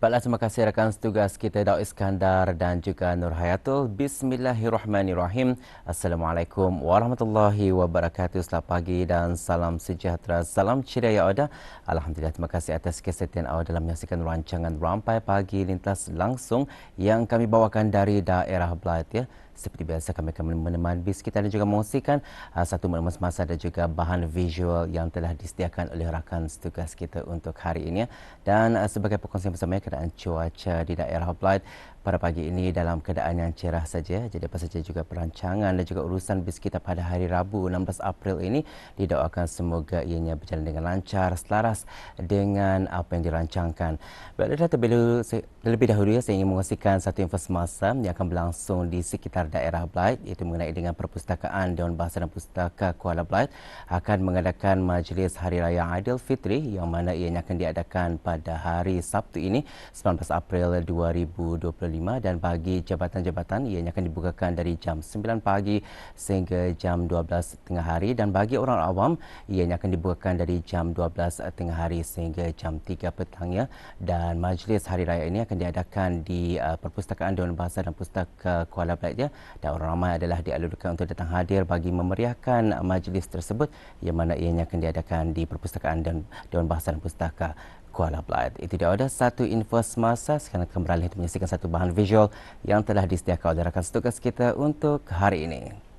Baiklah, terima kasih rakan setugas kita Daud Iskandar dan juga Nur Hayatul. Bismillahirrahmanirrahim. Assalamualaikum warahmatullahi wabarakatuh. Selamat pagi dan salam sejahtera. Salam ceria ya Oda. Alhamdulillah, terima kasih atas kesetiaan awak dalam menyaksikan rancangan Rampai Pagi Lintas langsung yang kami bawakan dari daerah Blyth. Ya. Seperti biasa kami akan menemani bis kita dan juga mengungsikan uh, satu maklumat semasa dan juga bahan visual yang telah disediakan oleh rakan setugas kita untuk hari ini. Dan uh, sebagai perkongsian bersama keadaan cuaca di daerah Blyth pada pagi ini dalam keadaan yang cerah saja. Jadi apa saja juga perancangan dan juga urusan bis kita pada hari Rabu 16 April ini didoakan semoga ianya berjalan dengan lancar, selaras dengan apa yang dirancangkan. Baiklah terlebih, terlebih dahulu ya, saya ingin mengkongsikan satu info semasa yang akan berlangsung di sekitar daerah Blyth iaitu mengenai dengan Perpustakaan Dewan Bahasa dan Pustaka Kuala Blyth akan mengadakan majlis Hari Raya Aidilfitri yang mana ianya akan diadakan pada hari Sabtu ini 19 April 2020 dan bagi jabatan-jabatan ianya akan dibukakan dari jam 9 pagi sehingga jam 12 tengah hari. Dan bagi orang awam ianya akan dibukakan dari jam 12 tengah hari sehingga jam 3 petangnya dan majlis hari raya ini akan diadakan di uh, Perpustakaan Dewan Bahasa dan Pustaka Kuala Belanja dan orang ramai adalah dialurkan untuk datang hadir bagi memeriahkan majlis tersebut yang mana ianya akan diadakan di Perpustakaan Dewan Bahasa dan Pustaka Kuala Blyth. Itu dia ada satu info semasa. Sekarang beralih untuk menyaksikan satu bahan visual yang telah disediakan oleh rakan setugas kita untuk hari ini.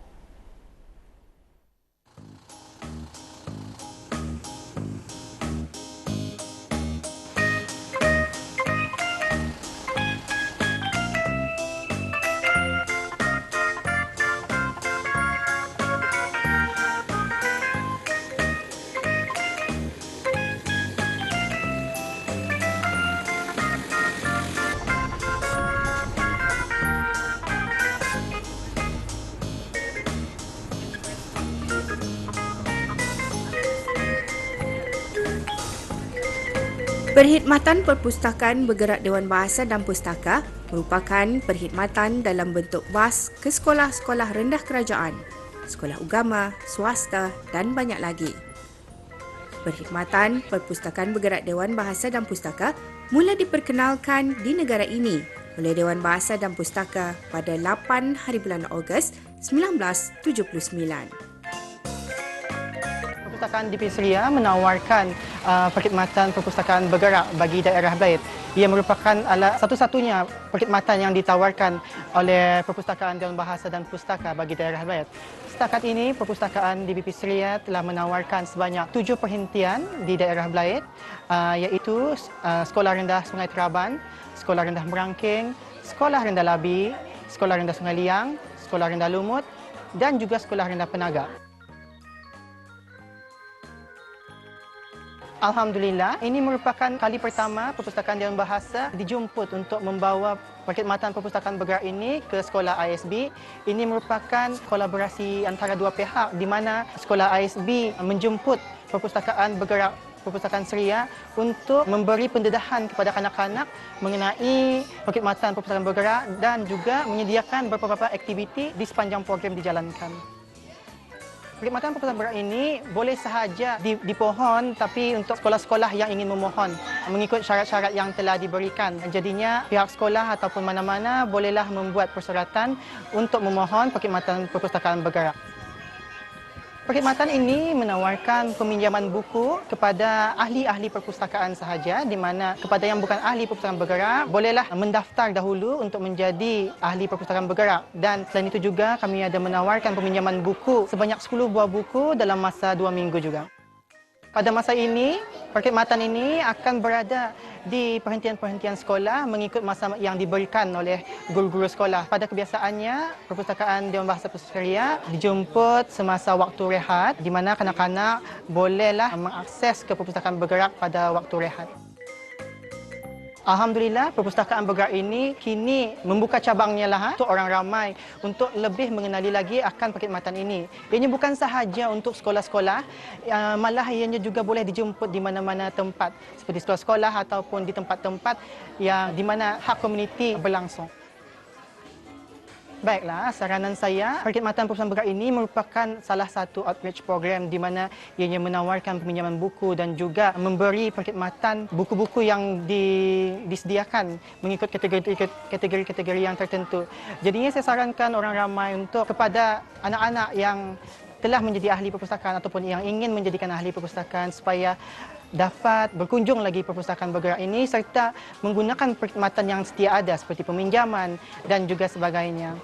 Perkhidmatan Perpustakaan Bergerak Dewan Bahasa dan Pustaka merupakan perkhidmatan dalam bentuk bas ke sekolah-sekolah rendah kerajaan, sekolah agama, swasta dan banyak lagi. Perkhidmatan Perpustakaan Bergerak Dewan Bahasa dan Pustaka mula diperkenalkan di negara ini oleh Dewan Bahasa dan Pustaka pada 8 hari bulan Ogos 1979. Perpustakaan DP Seria menawarkan uh, perkhidmatan perpustakaan bergerak bagi daerah Blyth. Ia merupakan satu-satunya perkhidmatan yang ditawarkan oleh Perpustakaan Dewan Bahasa dan Pustaka bagi daerah Blyth. Setakat ini, Perpustakaan DBP Seria telah menawarkan sebanyak tujuh perhentian di daerah Blyth, uh, iaitu uh, Sekolah Rendah Sungai Teraban, Sekolah Rendah Merangking, Sekolah Rendah Labi, Sekolah Rendah Sungai Liang, Sekolah Rendah Lumut dan juga Sekolah Rendah Penaga. Alhamdulillah, ini merupakan kali pertama Perpustakaan Dewan Bahasa dijemput untuk membawa perkhidmatan perpustakaan bergerak ini ke sekolah ISB. Ini merupakan kolaborasi antara dua pihak di mana sekolah ISB menjemput perpustakaan bergerak Perpustakaan Seria untuk memberi pendedahan kepada kanak-kanak mengenai perkhidmatan perpustakaan bergerak dan juga menyediakan beberapa aktiviti di sepanjang program dijalankan. Perkhidmatan perpustakaan berat ini boleh sahaja dipohon tapi untuk sekolah-sekolah yang ingin memohon mengikut syarat-syarat yang telah diberikan. Jadinya pihak sekolah ataupun mana-mana bolehlah membuat persyaratan untuk memohon perkhidmatan perpustakaan bergerak. Perkhidmatan ini menawarkan peminjaman buku kepada ahli-ahli perpustakaan sahaja di mana kepada yang bukan ahli perpustakaan bergerak bolehlah mendaftar dahulu untuk menjadi ahli perpustakaan bergerak dan selain itu juga kami ada menawarkan peminjaman buku sebanyak 10 buah buku dalam masa 2 minggu juga. Pada masa ini, perkhidmatan ini akan berada di perhentian-perhentian sekolah mengikut masa yang diberikan oleh guru-guru sekolah. Pada kebiasaannya, Perpustakaan Dewan Bahasa Persekutuan dijemput semasa waktu rehat di mana kanak-kanak bolehlah mengakses ke perpustakaan bergerak pada waktu rehat. Alhamdulillah, perpustakaan bergerak ini kini membuka cabangnya lah ha, untuk orang ramai untuk lebih mengenali lagi akan perkhidmatan ini. Ini bukan sahaja untuk sekolah-sekolah, uh, malah ianya juga boleh dijemput di mana-mana tempat seperti sekolah-sekolah ataupun di tempat-tempat yang di mana hak komuniti berlangsung. Baiklah, saranan saya, Perkhidmatan Perpustakaan Bergerak ini merupakan salah satu outreach program di mana ianya menawarkan peminjaman buku dan juga memberi perkhidmatan buku-buku yang di, disediakan mengikut kategori-kategori yang tertentu. Jadinya saya sarankan orang ramai untuk kepada anak-anak yang telah menjadi ahli perpustakaan ataupun yang ingin menjadikan ahli perpustakaan supaya dapat berkunjung lagi perpustakaan bergerak ini serta menggunakan perkhidmatan yang setia ada seperti peminjaman dan juga sebagainya.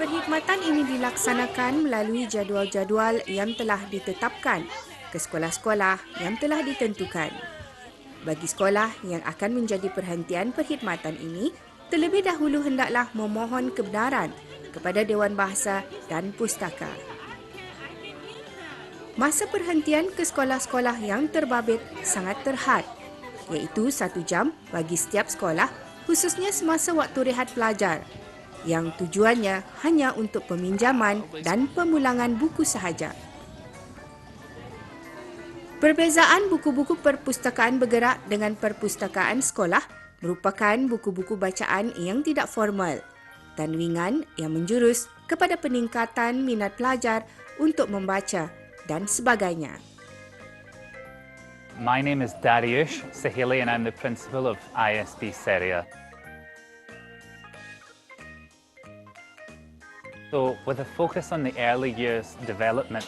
Perkhidmatan ini dilaksanakan melalui jadual-jadual yang telah ditetapkan ke sekolah-sekolah yang telah ditentukan. Bagi sekolah yang akan menjadi perhentian perkhidmatan ini, terlebih dahulu hendaklah memohon kebenaran kepada Dewan Bahasa dan Pustaka. Masa perhentian ke sekolah-sekolah yang terbabit sangat terhad iaitu satu jam bagi setiap sekolah khususnya semasa waktu rehat pelajar yang tujuannya hanya untuk peminjaman dan pemulangan buku sahaja. Perbezaan buku-buku perpustakaan bergerak dengan perpustakaan sekolah merupakan buku-buku bacaan yang tidak formal dan ringan yang menjurus kepada peningkatan minat pelajar untuk membaca dan sebagainya. My name is Dariush Sahili and I'm the principal of ISB Seria. So with a focus on the early years development,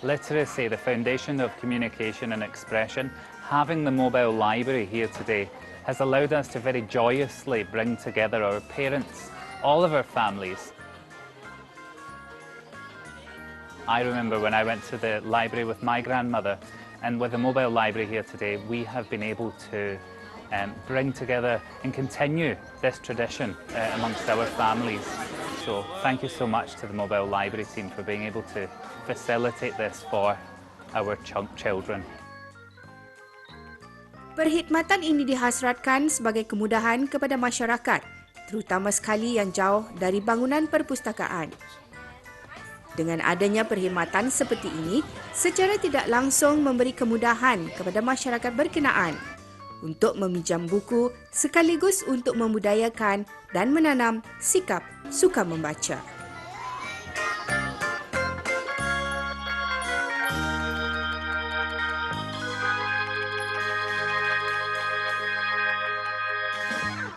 literacy, the foundation of communication and expression, having the mobile library here today has allowed us to very joyously bring together our parents, all of our families, I remember when I went to the library with my grandmother, and with the mobile library here today, we have been able to um, bring together and continue this tradition uh, amongst our families. So thank you so much to the mobile library team for being able to facilitate this for our ch children. Perkhidmatan ini dihasratkan sebagai kemudahan kepada masyarakat, terutama sekali yang jauh dari bangunan perpustakaan. Dengan adanya perkhidmatan seperti ini, secara tidak langsung memberi kemudahan kepada masyarakat berkenaan untuk meminjam buku sekaligus untuk membudayakan dan menanam sikap suka membaca.